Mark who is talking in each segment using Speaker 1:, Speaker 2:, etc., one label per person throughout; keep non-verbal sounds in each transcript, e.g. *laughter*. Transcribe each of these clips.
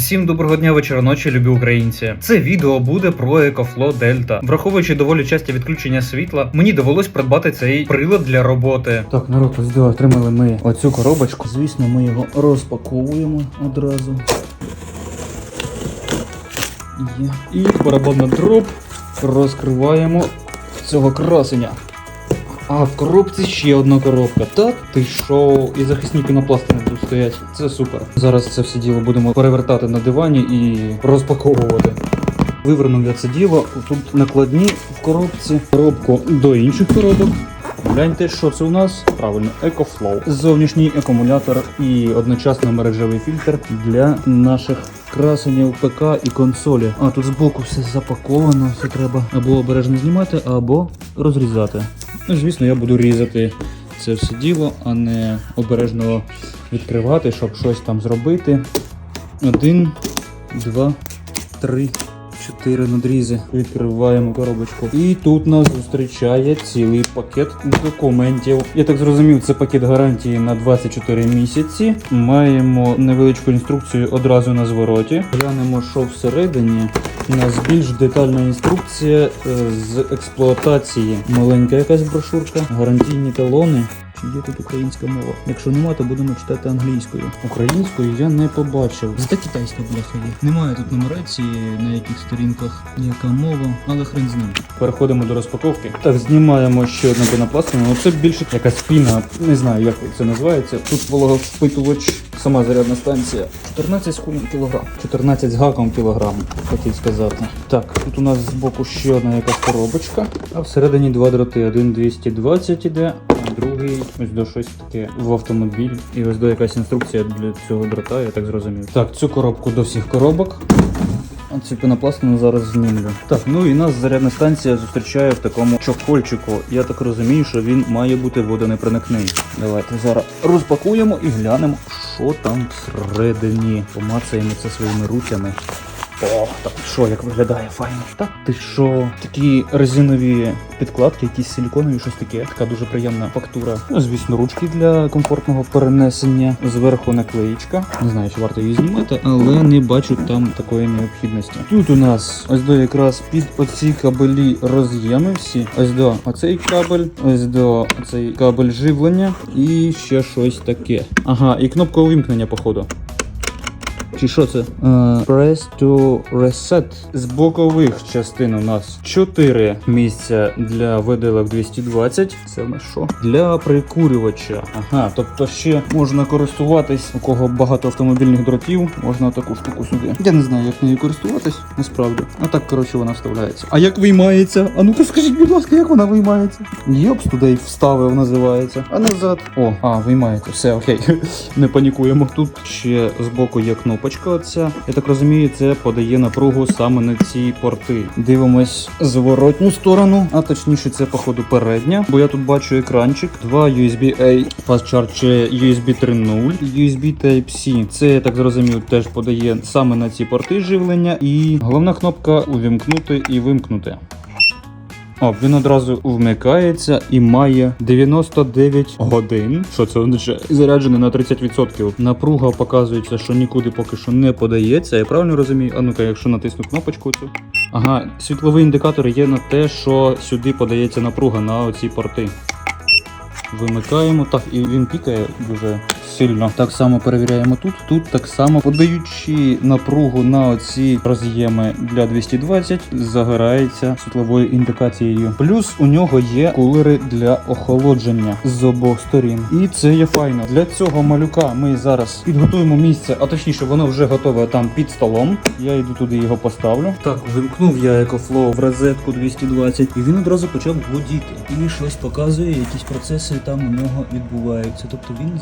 Speaker 1: Всім доброго дня, вечора, ночі, любі українці. Це відео буде про EcoFlow Delta. Враховуючи доволі часті відключення світла, мені довелось придбати цей прилад для роботи. Так, народ, ось до отримали ми оцю коробочку. Звісно, ми його розпаковуємо одразу. І барабанна дроб розкриваємо цього красення. А в коробці ще одна коробка. Так, ти що? І захисні пінопласти не тут стоять. Це супер. Зараз це все діло будемо перевертати на дивані і розпаковувати. Вивернув я це діло. Тут накладні в коробці. Коробку до інших коробок. Гляньте, що це у нас? Правильно, EcoFlow. Зовнішній акумулятор і одночасно мережевий фільтр для наших красенів ПК і консолі. А тут збоку все запаковано, все треба або обережно знімати, або розрізати. Ну, звісно, я буду різати це все діло, а не обережно відкривати, щоб щось там зробити. Один, два, три, чотири надрізи. Відкриваємо коробочку. І тут нас зустрічає цілий пакет документів. Я так зрозумів, це пакет гарантії на 24 місяці. Маємо невеличку інструкцію одразу на звороті. Глянемо, що всередині. У нас більш детальна інструкція е, з експлуатації. Маленька якась брошурка, гарантійні талони. Чи є тут українська мова? Якщо нема, то будемо читати англійською. Українською я не побачив. Зате китайська бляха є. Немає тут нумерації на яких сторінках, яка мова, але хрен з ним. Переходимо до розпаковки. Так, знімаємо ще одну пінопластину. Ну це більше якась піна. Не знаю, як це називається. Тут вологовпитувач, сама зарядна станція. 14 з хулем кілограм. 14 з гаком кілограм, хотів сказати. Так, тут у нас збоку ще одна якась коробочка, а всередині два дроти. Один 220 іде, другий ось до щось таке в автомобіль. І ось до якась інструкція для цього дрота, я так зрозумів. Так, цю коробку до всіх коробок. А цю пінопластину зараз знімлю. Так, ну і нас зарядна станція зустрічає в такому чохольчику. Я так розумію, що він має бути водонепроникний. Давайте зараз розпакуємо і глянемо, що там всередині. Помацаємо це своїми руцями. О, так що, як виглядає файно. Так ти що? Такі резинові підкладки, якісь силіконові, щось таке. Така дуже приємна фактура. Ну, звісно, ручки для комфортного перенесення. Зверху наклеїчка. Не знаю, чи варто її знімати, але не бачу там такої необхідності. Тут у нас ось до якраз під оці кабелі роз'єми всі. Ось до оцей кабель, ось до оцей кабель живлення і ще щось таке. Ага, і кнопка увімкнення, походу. Чи що це? Е, press to reset. З бокових частин у нас 4 місця для виделок 220. Це нас що? Для прикурювача. Ага, тобто ще можна користуватись, у кого багато автомобільних дротів, можна таку штуку сюди. Я не знаю, як нею користуватись, насправді. А так, коротше, вона вставляється. А як виймається? А ну-ка скажіть, будь ласка, як вона виймається? Йопс туди вставив, називається. А назад. О, а, виймається. Все, окей. *laughs* Не панікуємо. Тут ще збоку є кнопочка. Оця. Я так розумію, це подає напругу саме на ці порти. Дивимось зворотню сторону, а точніше, це походу передня, бо я тут бачу екранчик. Два USB-A Fast Charge USB 3.0, USB Type-C. Це я так зрозумів, теж подає саме на ці порти живлення. І головна кнопка увімкнути і вимкнути. О, він одразу вмикається і має 99 годин. Що це означає? Заряджений на 30%. Напруга показується, що нікуди поки що не подається. Я правильно розумію? А ну-ка, якщо натисну кнопочку цю. Ага, світловий індикатор є на те, що сюди подається напруга на оці порти. Вимикаємо. Так, і він пікає дуже сильно. Так само перевіряємо тут. Тут так само подаючи напругу на оці роз'єми для 220, загорається світловою індикацією. Плюс у нього є кулери для охолодження з обох сторін. І це є файно. Для цього малюка ми зараз підготуємо місце, а точніше, воно вже готове там під столом. Я йду туди його поставлю. Так, вимкнув я EcoFlow в розетку 220, і він одразу почав гудіти. І щось показує, якісь процеси там у нього відбуваються. Тобто він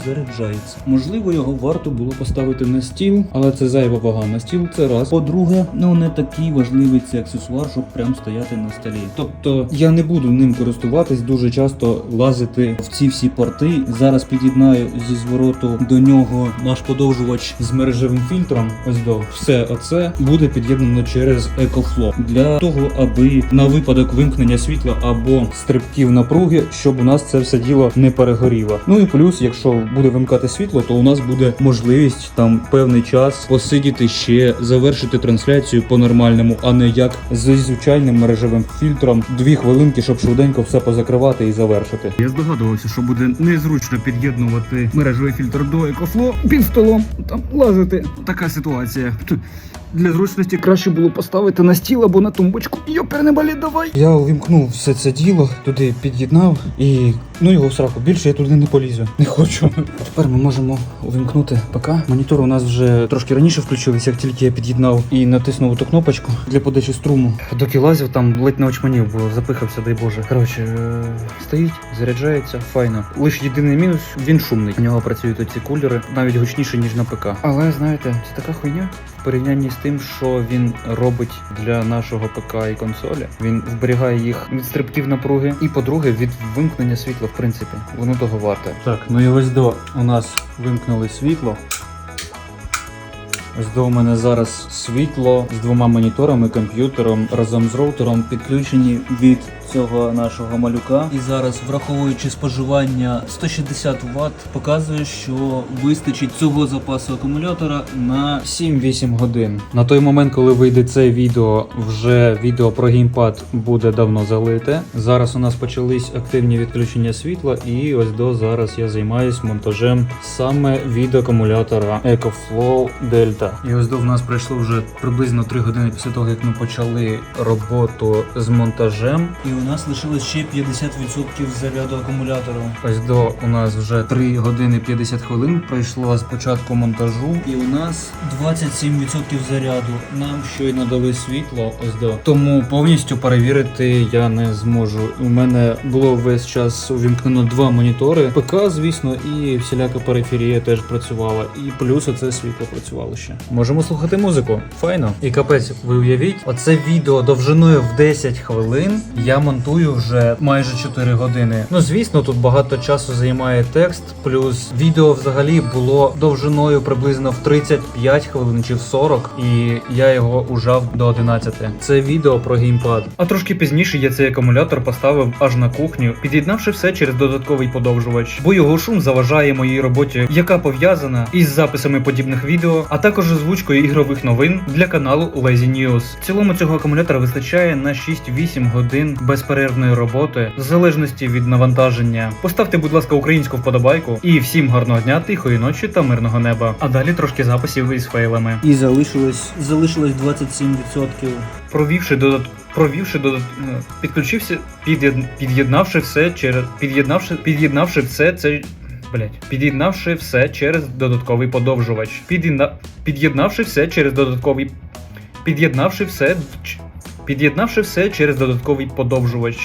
Speaker 1: заряджається. Можливо, його варто було поставити на стіл, але це зайва вага на стіл. Це раз. По-друге, ну не такий важливий цей аксесуар, щоб прям стояти на столі. Тобто я не буду ним користуватись, дуже часто лазити в ці всі порти. Зараз під'єднаю зі звороту до нього наш подовжувач з мережевим фільтром. Ось до все оце буде під'єднано через EcoFlow для того, аби на випадок вимкнення світла або стрибків напруги, щоб у нас це все діло не перегоріло. Ну і плюс, якщо буде вимкати вимкнете світло, то у нас буде можливість там певний час посидіти ще, завершити трансляцію по-нормальному, а не як зі звичайним мережевим фільтром. Дві хвилинки, щоб швиденько все позакривати і завершити. Я здогадувався, що буде незручно під'єднувати мережевий фільтр до екофло під столом. Там лазити. Така ситуація. Для зручності краще було поставити на стіл або на тумбочку. Йопернебалі, давай. Я увімкнув все це діло, туди під'єднав і ну його в сраку. Більше я туди не полізу. Не хочу. Тепер ми можемо увімкнути ПК. Монітор у нас вже трошки раніше включився, як тільки я під'єднав і натиснув ту кнопочку для подачі струму. Доки лазив, там ледь не очманів, бо запихався, дай Боже. Коротше, е, стоїть, заряджається, файно. Лише єдиний мінус, він шумний. У нього працюють оці кулери навіть гучніше, ніж на ПК. Але знаєте, це така хуйня в порівнянні з тим, що він робить для нашого ПК і консолі. Він зберігає їх від стрибків напруги. І по-друге, від вимкнення світла, в принципі, воно того варте. Так, ну і ось до у нас вимкнули світло. Ось до у мене зараз світло з двома моніторами, комп'ютером разом з роутером підключені від цього нашого малюка. І зараз, враховуючи споживання 160 Вт, показує, що вистачить цього запасу акумулятора на 7-8 годин. На той момент, коли вийде це відео, вже відео про геймпад буде давно залите. Зараз у нас почались активні відключення світла, і ось до зараз я займаюсь монтажем саме від акумулятора EcoFlow Delta. І ось до в нас пройшло вже приблизно 3 години після того, як ми почали роботу з монтажем. І у нас лишилось ще 50% заряду акумулятора. Ось до у нас вже 3 години 50 хвилин пройшло з початку монтажу, і у нас 27% заряду. Нам щойно дали світло. Ось до тому повністю перевірити я не зможу. У мене було весь час увімкнено два монітори. ПК, звісно, і всіляка периферія теж працювала. І плюс оце світло працювало ще. Можемо слухати музику. Файно. І капець, ви уявіть, оце відео довжиною в 10 хвилин. Я монтую вже майже 4 години. Ну звісно, тут багато часу займає текст, плюс відео взагалі було довжиною приблизно в 35 хвилин чи в 40, і я його ужав до 11. Це відео про геймпад. А трошки пізніше я цей акумулятор поставив аж на кухню, під'єднавши все через додатковий подовжувач, бо його шум заважає моїй роботі, яка пов'язана із записами подібних відео, а також озвучкою ігрових новин для каналу Lazy News. В цілому цього акумулятора вистачає на 6-8 годин безперервної роботи, в залежності від навантаження. Поставте, будь ласка, українську вподобайку і всім гарного дня, тихої ночі та мирного неба. А далі трошки записів із фейлами.
Speaker 2: І залишилось, залишилось 27%.
Speaker 1: Провівши додат... провівши додат... е, підключився, під'єд- під'єднавши все через під'єднавши під'єднавши все це. Блять, під'єднавши все через додатковий подовжувач. Під'єдна... Під'єднавши все через додатковий. Під'єднавши все. Під'єднавши все через додатковий подовжувач.